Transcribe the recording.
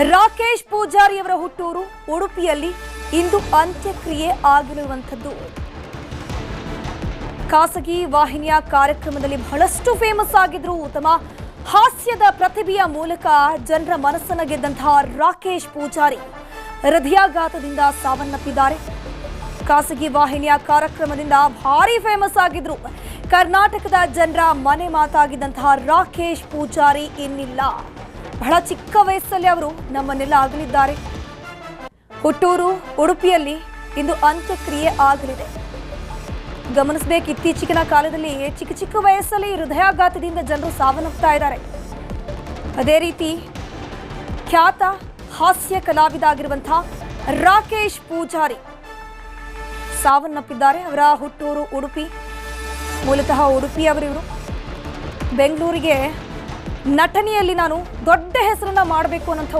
ರಾಕೇಶ್ ಪೂಜಾರಿಯವರ ಹುಟ್ಟೂರು ಉಡುಪಿಯಲ್ಲಿ ಇಂದು ಅಂತ್ಯಕ್ರಿಯೆ ಆಗಿರುವಂಥದ್ದು. ಖಾಸಗಿ ವಾಹಿನಿಯ ಕಾರ್ಯಕ್ರಮದಲ್ಲಿ ಬಹಳಷ್ಟು ಫೇಮಸ್ ಆಗಿದ್ರು ತಮ್ಮ ಹಾಸ್ಯದ ಪ್ರತಿಭೆಯ ಮೂಲಕ ಜನರ ಮನಸ್ಸನ್ನ ಗೆದ್ದಂತಹ ರಾಕೇಶ್ ಪೂಜಾರಿ ಹೃದಯಾಘಾತದಿಂದ ಸಾವನ್ನಪ್ಪಿದ್ದಾರೆ. ಖಾಸಗಿ ವಾಹಿನಿಯ ಕಾರ್ಯಕ್ರಮದಿಂದ ಭಾರಿ ಫೇಮಸ್ ಆಗಿದ್ರು. ಕರ್ನಾಟಕದ ಜನರ ಮನೆ ಮಾತಾಗಿದ್ದಂತಹ ರಾಕೇಶ್ ಪೂಜಾರಿ ಇನ್ನಿಲ್ಲ. ಬಹಳ ಚಿಕ್ಕ ವಯಸ್ಸಲ್ಲಿ ಅವರು ನಮ್ಮನ್ನೆಲ್ಲ ಆಗಲಿದ್ದಾರೆ. ಹುಟ್ಟೂರು, ಉಡುಪಿಯಲ್ಲಿ ಇಂದು ಅಂತ್ಯಕ್ರಿಯೆ ಆಗಲಿದೆ. ಗಮನಿಸಬೇಕು ಇತ್ತೀಚಿನ ಕಾಲದಲ್ಲಿ ಚಿಕ್ಕ ಚಿಕ್ಕ ವಯಸ್ಸಲ್ಲಿ ಹೃದಯಾಘಾತದಿಂದ ಜನರು ಸಾವನ್ನಪ್ತಾ ಇದ್ದಾರೆ. ಅದೇ ರೀತಿ ಖ್ಯಾತ ಹಾಸ್ಯ ಕಲಾವಿದ ಆಗಿರುವಂತಹ ರಾಕೇಶ್ ಪೂಜಾರಿ ಸಾವನ್ನಪ್ಪಿದ್ದಾರೆ. ಅವರ ಹುಟ್ಟೂರು, ಉಡುಪಿ, ಮೂಲತಃ ಉಡುಪಿಯವರಿವರು. ಬೆಂಗಳೂರಿಗೆ ನಟನೆಯಲ್ಲಿ ನಾನು ದೊಡ್ಡ ಹೆಸರನ್ನ ಮಾಡಬೇಕು ಅನ್ನೋಂಥ